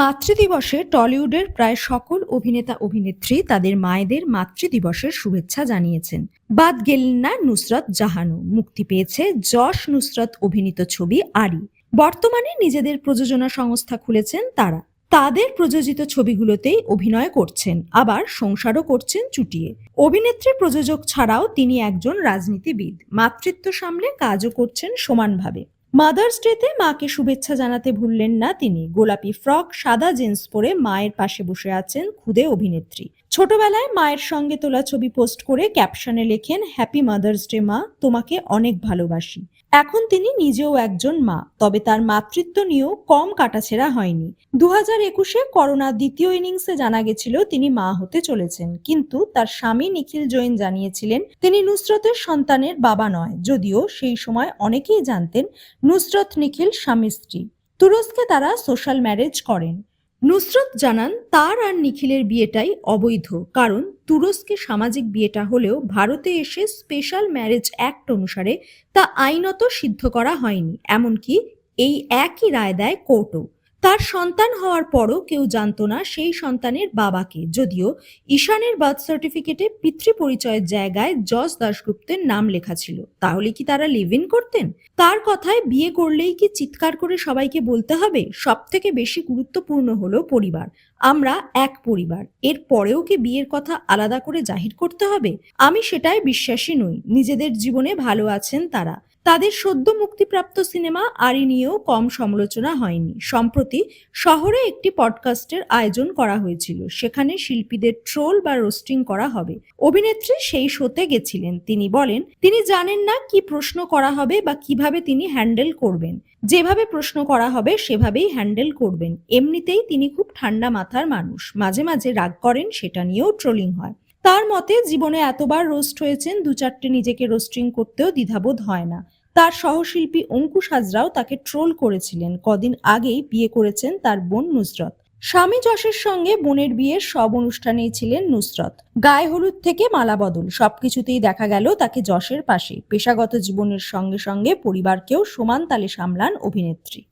মাতৃদিবসে টলিউডের প্রায় সকল অভিনেতা অভিনেত্রী তাদের মায়েদের মাতৃদিবসের শুভেচ্ছা জানিয়েছেন। বাদ গেলেন না নুসরত জাহানু, মুক্তি পেয়েছে যশ নুসরত অভিনীত ছবি আরি বর্তমানে নিজেদের প্রযোজনা সংস্থা খুলেছেন তারা। তাদের প্রযোজিত ছবিগুলোতেই অভিনয় করছেন, আবার সংসারও করছেন চুটিয়ে। অভিনেত্রী প্রযোজক ছাড়াও তিনি একজন রাজনীতিবিদ। মাতৃত্ব সামলে কাজও করছেন সমানভাবে। মাদার্স ডেতে মাকে শুভেচ্ছা জানাতে ভুললেন না তিনি। গোলাপি ফ্রক, সাদা জিন্স পরে মায়ের পাশে বসে আছেন খুদে অভিনেত্রী। ছোটবেলায় মায়ের সঙ্গে তোলা ছবি পোস্ট করে ক্যাপশনে লেখেন হ্যাপি মাদার্স ডে মা, তোমাকে অনেক ভালোবাসি। এখন তিনি নিজেও একজন মা, তবে তার মাতৃত্ব নিয়েও কম কাটাছেড়া হয়নি। দু হাজার একুশে করোনা দ্বিতীয় ইনিংসে জানা গেছিল তিনি মা হতে চলেছেন, কিন্তু তার স্বামী নিখিল জৈন জানিয়েছিলেন, তিনি নুসরতের সন্তানের বাবা নয়। যদিও সেই সময় অনেকেই জানতেন, নুসরত নিখিল স্বামী স্ত্রী। তুরস্কে তারা সোশ্যাল ম্যারেজ করেন। নুসরত জানান, তার আর নিখিলের বিয়েটাই অবৈধ, কারণ তুরস্কে সামাজিক বিয়েটা হলেও ভারতে এসে স্পেশাল ম্যারেজ অ্যাক্ট অনুসারে তা আইনত সিদ্ধ করা হয়নি, এমনকি এই একই রায় দেয় কোর্টও। তার সন্তান হওয়ার পরও কেউ জানত না সেই সন্তানের বাবাকে। যদিও ঈশানের বার্থ সার্টিফিকেটে পিতৃ পরিচয়ের জায়গায় যশ দাশগুপ্তের নাম লেখা ছিল। তাহলে কি তারা লিভ ইন করতেন? তার কথায় বিয়ে করলেই কি চিৎকার করে সবাইকে বলতে হবে? সব থেকে বেশি গুরুত্বপূর্ণ হলো পরিবার। আমরা এক পরিবার। এর পরেও কি বিয়ের কথা আলাদা করে জাহির করতে হবে? আমি সেটাই বিশ্বাসী নই। নিজেদের জীবনে ভালো আছেন তারা। তাদের সদ্য মুক্তিপ্রাপ্ত সিনেমা আরি নিয়েও কম সমালোচনা হয়নি। সম্প্রতি শহরে একটি পডকাস্টের আয়োজন করা হয়েছিল। সেখানে শিল্পীদের ট্রোল বা রোস্টিং করা হবে। অভিনেত্রী সেই শোতে গেছিলেন। তিনি বলেন, তিনি জানেন না কি প্রশ্ন করা হবে বা কীভাবে তিনি হ্যান্ডেল করবেন। যেভাবে প্রশ্ন করা হবে, সেভাবেই হ্যান্ডেল করবেন। এমনিতেই তিনি খুব ঠান্ডা মাথার মানুষ। মাঝে মাঝে রাগ করেন, সেটা নিয়েও ট্রোলিং হয়। তার মতে, জীবনে এতবার রোস্ট হয়েছেন, দু চারটে নিজেকে রোস্টিং করতেও দ্বিধাবোধ হয় না। তার সহশিল্পী অঙ্কুশ হাজরাও তাকে ট্রোল করেছিলেন। কদিন আগেই বিয়ে করেছেন তার বোন নুসরত। স্বামী যশের সঙ্গে বোনের বিয়ের সব অনুষ্ঠানেই ছিলেন নুসরত। গায়ে হলুদ থেকে মালা বদল, সবকিছুতেই দেখা গেল তাকে যশের পাশে। পেশাগত জীবনের সঙ্গে সঙ্গে পরিবারকেও সমান তালে সামলান অভিনেত্রী।